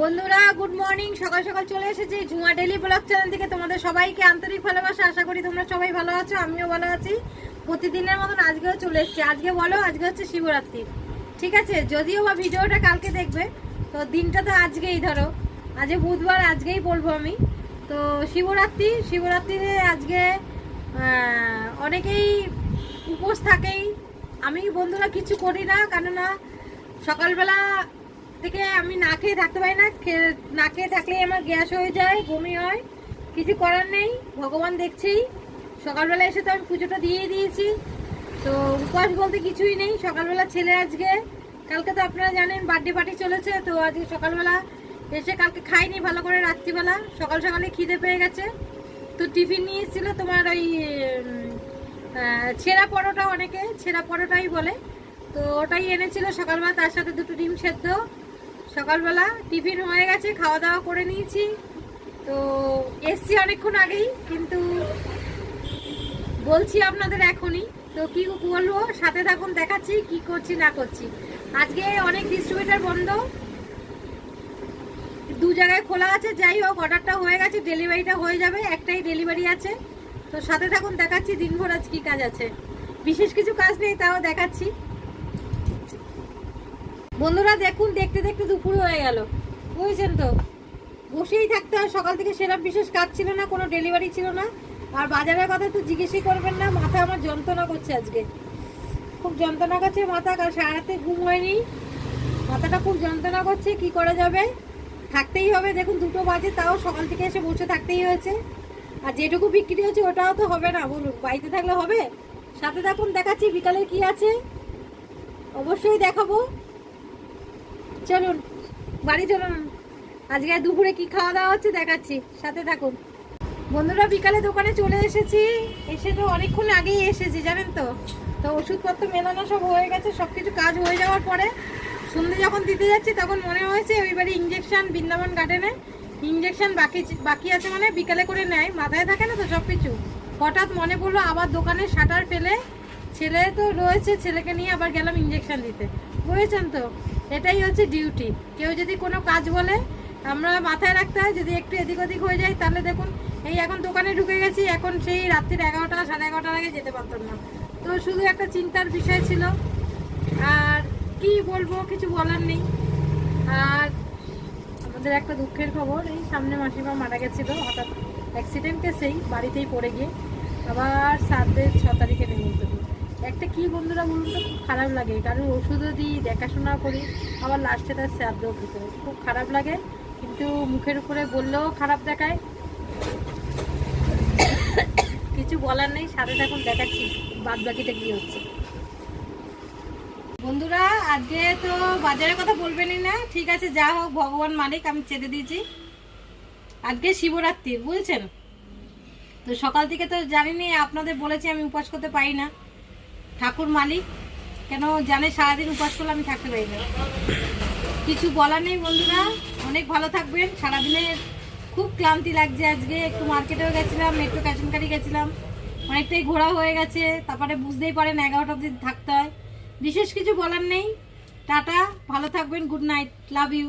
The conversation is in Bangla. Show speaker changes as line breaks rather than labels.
বন্ধুরা গুড মর্নিং সকাল সকাল চলে এসেছি ঝুমা ডেলি ব্লগ চ্যানেল থেকে। তোমাদের সবাইকে আন্তরিক ভালোবাসা। আশা করি তোমরা সবাই ভালো আছো, আমিও ভালো আছি। প্রতিদিনের মতন আজকেও চলে এসেছি। আজকে বলো, আজকে হচ্ছে শিবরাত্রি। ঠিক আছে? যদিও বা ভিডিওটা কালকে দেখবে, তো দিনটা তো আজকেই ধরো। আজকে বুধবার, আজকেই বলব আমি। তো শিবরাত্রি, শিবরাত্রিতে আজকে অনেকেই উপোস থাকেই। আমি বন্ধুরা কিছু করি না, কেননা সকালবেলা থেকে আমি না খেয়ে থাকতে পারি না। না খেয়ে থাকলেই আমার গ্যাস হয়ে যায়, বমি হয়। কিছু করার নেই, ভগবান দেখছেই। সকালবেলা এসে তো আমি পুজোটা দিয়েই দিয়েছি। তো উপবাস বলতে কিছুই নেই। সকালবেলা ছেলে আজকে, কালকে তো আপনারা জানেন বার্থডে পার্টি চলেছে, তো আজকে সকালবেলা এসে কালকে খাইনি ভালো করে রাত্রিবেলা। সকাল সকালে খিদে পেয়ে গেছে। তো টিফিন নিয়ে এসেছিল তোমার ওই ছেঁড়া পরোটা অনেকে, ছেঁড়া পরোটাই বলে। তো ওটাই এনেছিল সকালবেলা, তার সাথে দুটো ডিম সেদ্ধ। সকালবেলা টিফিন হয়ে গেছে, খাওয়া দাওয়া করে নিয়েছি। তো এসছি অনেকক্ষণ আগেই, কিন্তু বলছি আপনাদের এখনই। তো কি বলব, সাথে থাকুন, দেখাচ্ছি কি করছি, না করছি। আজকে অনেক ডিস্ট্রিবিউটার বন্ধ। দু জায়গায় খোলা আছে, যাই হোক, অর্ডারটা হয়ে গেছে ডেলিভারিটা হয়ে যাবে, একটাই ডেলিভারি আছে। তো সাথে থাকুন, দেখাচ্ছি, দিনভর আজ কি কাজ আছে। বিশেষ কিছু কাজ নেই, তাও দেখাচ্ছি। বন্ধুরা দেখুন, দেখতে দেখতে দুপুর হয়ে গেল। বুঝছেন তো? বসেই থাকতে হয়, সকাল থেকে সেরকম বিশেষ কাজ ছিল না, কোনো ডেলিভারি ছিল না। আর বাজারের কথা তো জিজ্ঞেসই করবেন না, মাথা আমার যন্ত্রণা করছে আজকে। খুব যন্ত্রণা করছে মাথা কাল সারা রাতে ঘুম হয়নি। মাথাটা খুব যন্ত্রণা করছে, কি করা যাবে? থাকতেই হবে, দেখুন দুটো বাজে, তাও সকাল থেকে এসে বসে থাকতেই হয়েছে। আর যেটুকু বিক্রি হচ্ছে ওটাও তো হবে না, বলুন, বাড়িতে থাকলে হবে? সাথে থাকুন, দেখাচ্ছি বিকালে কি আছে। অবশ্যই দেখাবো। চলুন, বাড়ি চলুন। আজকে দুপুরে কি খাওয়া দাওয়া হচ্ছে দেখাচ্ছি। সাথে থাকুন। বন্ধুরা, বিকালে দোকানে চলে এসেছি। এসে তো অনেকক্ষণ আগেই এসেছি, জানেন তো? তো ওষুধপত্র মেলানো সব হয়ে গেছে সব কিছু কাজ হয়ে যাওয়ার পরে সন্ধে যখন দিতে যাচ্ছি, তখন মনে হয়েছে ওইবারে ইঞ্জেকশন বৃন্দাবন গার্ডেনে ইঞ্জেকশন বাকি বাকি আছে মানে বিকালে করে নেয়, মাথায় থাকে না তো সব কিছু হঠাৎ মনে পড়ল আবার দোকানে শাটার ফেলে। ছেলে তো রয়েছে, ছেলেকে নিয়ে আবার গেলাম ইঞ্জেকশন দিতে। বুঝেছেন তো? এটাই হচ্ছে ডিউটি কেউ যদি কোনো কাজ বলে, আমরা মাথায় রাখতে হয়, যদি একটু এদিক ওদিক হয়ে যায়, তাহলে দেখুন, এই এখন দোকানে ঢুকে গেছি, এখন সেই রাত্রির এগারোটা, সাড়ে এগারোটার আগে যেতে পারতাম না। তো শুধু একটা চিন্তার বিষয় ছিল। আর কি বলব, কিছু বলার নেই। আর আমাদের একটা দুঃখের খবর, এই সামনে মাসিমা মারা গেছিল, হঠাৎ অ্যাক্সিডেন্টে সেই বাড়িতেই পড়ে গিয়ে। আবার সাতের ছ তারিখে নেমন্তন্ন একটা কি বন্ধুরা বলুন তো? খুব খারাপ লাগে। কারণ ওষুধও দিই, দেখাশোনা করি, আবার লাস্টে তার শ্রাদ্ধ ভিতরে খুব খারাপ লাগে, কিন্তু মুখের উপরে বললেও খারাপ দেখায়। কিছু বলার নেই, সাথে থাকুন, দেখাচ্ছি বাদ বাকিটা কী হচ্ছে। বন্ধুরা, আজকে তো বাজারের কথা বলবেনই না। ঠিক আছে, যা হোক, ভগবান মালিক, আমি ছেড়ে দিয়েছি। আজকে শিবরাত্রি, বুঝেছেন? তো সকাল থেকে তো জানিনি, আপনাদের বলেছি, আমি উপাস করতে পারি না। ঠাকুর মালিক। কেন জানে সারাদিন উপাস করলে আমি থাকতে পারি না। কিছু বলার নেই বন্ধুরা। অনেক ভালো থাকবেন। সারাদিনের খুব ক্লান্তি লাগছে আজকে। একটু মার্কেটেও গেছিলাম, একটু ক্যাশনকারি গেছিলাম। অনেকটাই ঘোরা হয়ে গেছে। তারপরে বুঝতেই পারেন এগারোটা অবধি থাকতে হয়। বিশেষ কিছু বলার নেই। টাটা, ভালো থাকবেন, গুড নাইট, লাভ ইউ।